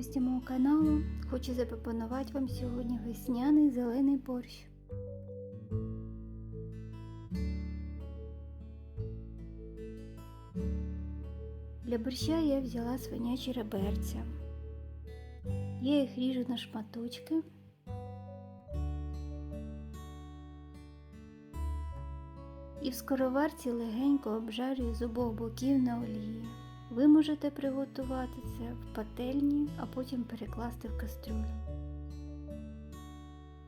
гості мого каналу. Хочу запропонувати вам сьогодні весняний зелений борщ. Для борща я взяла свинячі реберця. Я їх ріжу на шматочки. І в скороварці легенько обжарюю з обох боків на олії. Ви можете приготувати це в пательні, а потім перекласти в кастрюлю.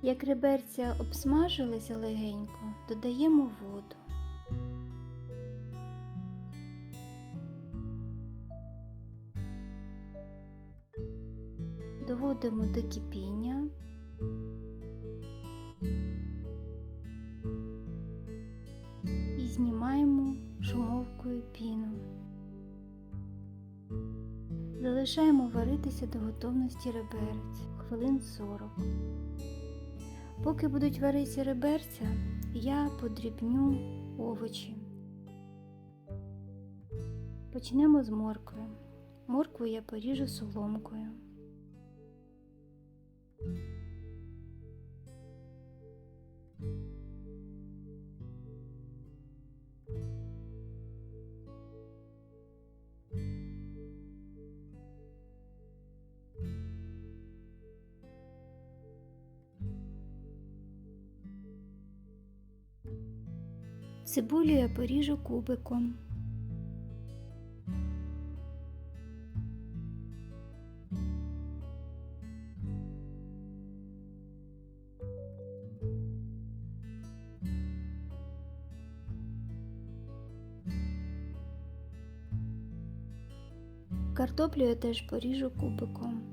Як реберця обсмажилися легенько, додаємо воду. Доводимо до кипіння. І знімаємо шумовкою піну. Залишаємо варитися до готовності реберець хвилин 40. Поки будуть варитися реберця, я подрібню овочі. Почнемо з моркви. Моркву я поріжу соломкою. Цибулю я поріжу кубиком. Картоплю я теж поріжу кубиком.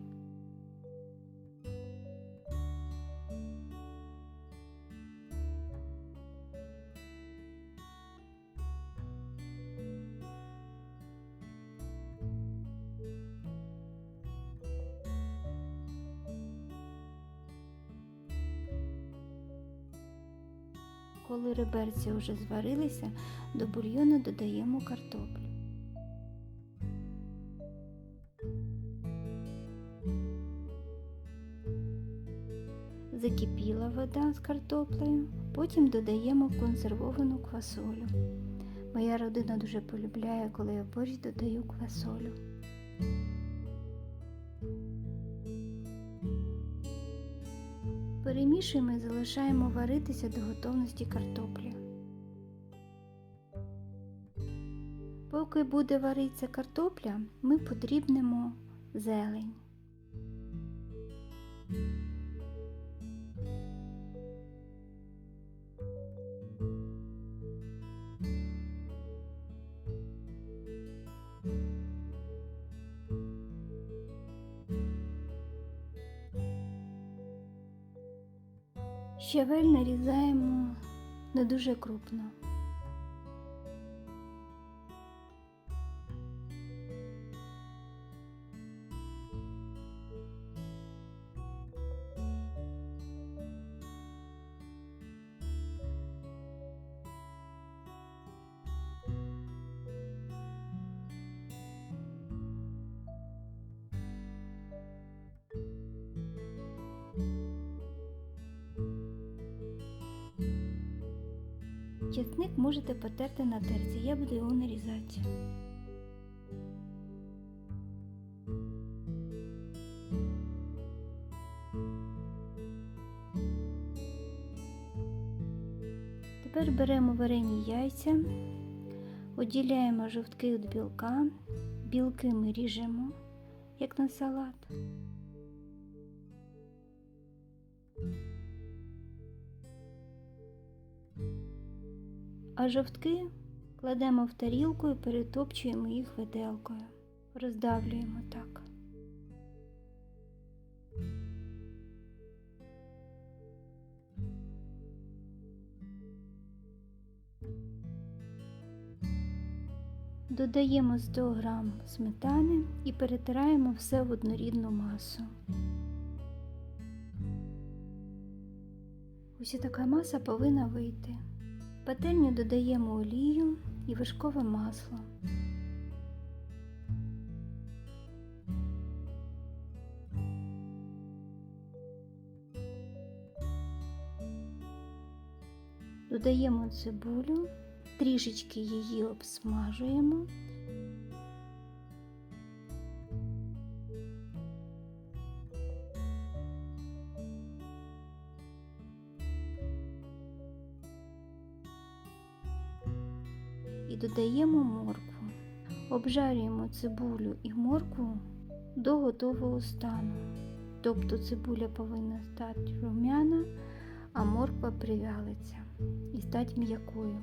Коли реберці вже зварилися, до бульйону додаємо картоплю. Закипіла вода з картоплею, потім додаємо консервовану квасолю. Моя родина дуже полюбляє, коли я борщ додаю квасолю. Перемішуємо і залишаємо варитися до готовності картоплі. Поки буде варитися картопля, ми подрібнемо зелень. Щавель нарізаємо не дуже крупно. Чесник можете потерти на терці, я буду його нарізати. Тепер беремо варені яйця, оділяємо жовтки від білка, білки ми ріжемо, як на салат. А жовтки кладемо в тарілку і перетопчуємо їх виделкою. Роздавлюємо так. Додаємо 100 г сметани і перетираємо все в однорідну масу. Ось така маса повинна вийти пательню додаємо олію і вишкове масло. Додаємо цибулю, трішечки її обсмажуємо. Додаємо моркву. Обжарюємо цибулю і моркву до готового стану. Тобто цибуля повинна стати рум'яна, а морква привялиться і стати м'якою.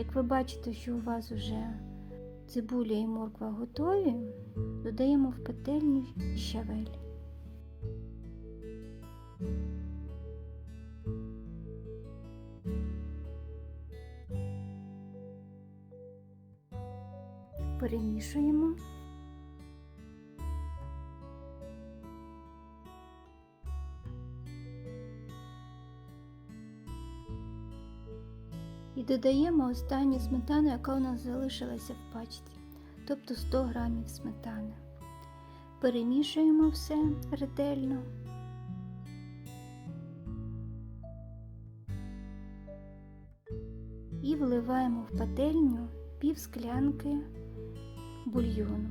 Як ви бачите, що у вас вже цибуля і морква готові, додаємо в петельню щавель. Перемішуємо. Додаємо останню сметану, яка у нас залишилася в пачці, тобто 100 грамів сметани. Перемішуємо все ретельно. І вливаємо в пательню пів склянки бульйону.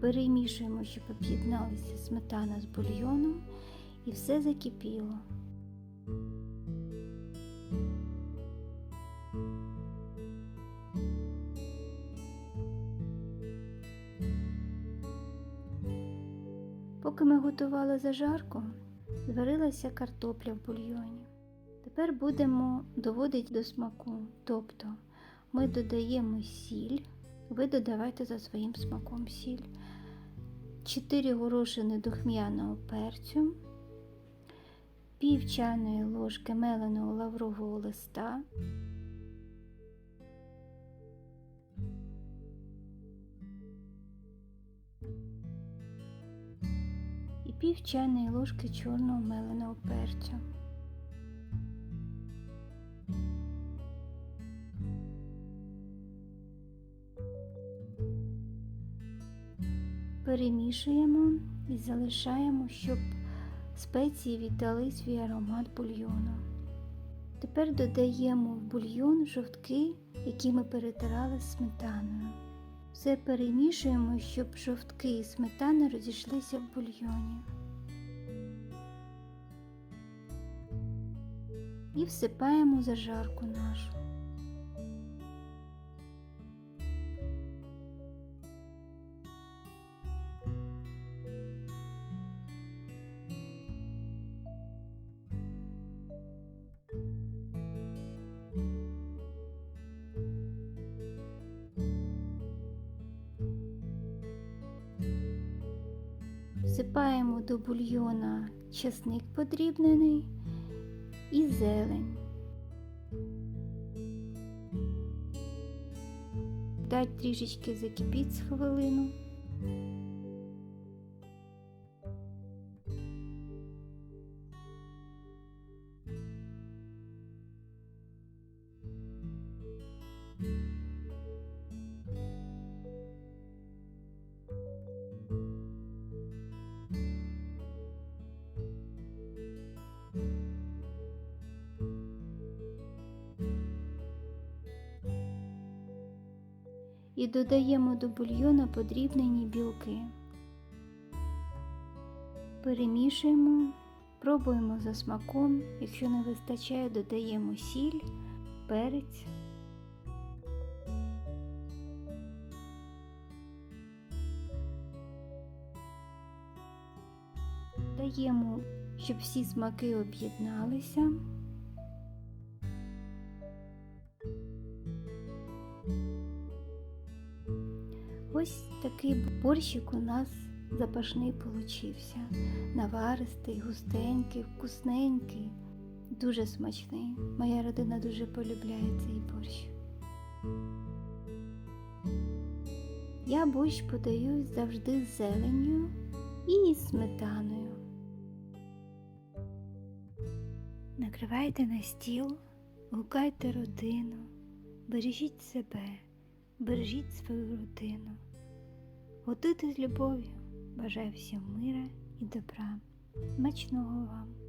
Перемішуємо, щоб об'єдналися сметана з бульйоном і все закипіло. Поки ми готували зажарку, зварилася картопля в бульйоні. Тепер будемо доводити до смаку. Тобто ми додаємо сіль, ви додавайте за своїм смаком сіль, 4 горошини духмяного перцю, пів чайної ложки меленого лаврового листа, пів чайної ложки чорного меленого перцю. Перемішуємо і залишаємо, щоб спеції віддали свій аромат бульйону. Тепер додаємо в бульйон жовтки, які ми перетирали з сметаною. Все перемішуємо, щоб жовтки і сметана розійшлися в бульйоні. І всипаємо зажарку нашу. Всипаємо до бульйона чесник подрібнений і зелень. Дать трішечки закипіть з хвилину. І додаємо до бульйона подрібнені білки. Перемішуємо, пробуємо за смаком, якщо не вистачає, додаємо сіль, перець. Даємо, щоб всі смаки об'єдналися. Такий борщик у нас запашний получився. Наваристий, густенький, вкусненький, дуже смачний. Моя родина дуже полюбляє цей борщ. Я борщ подаю завжди з зеленню і сметаною. Накривайте на стіл, гукайте родину, бережіть себе, бережіть свою родину. Готуйте з любов'ю, бажаю всім мира і добра. Смачного вам!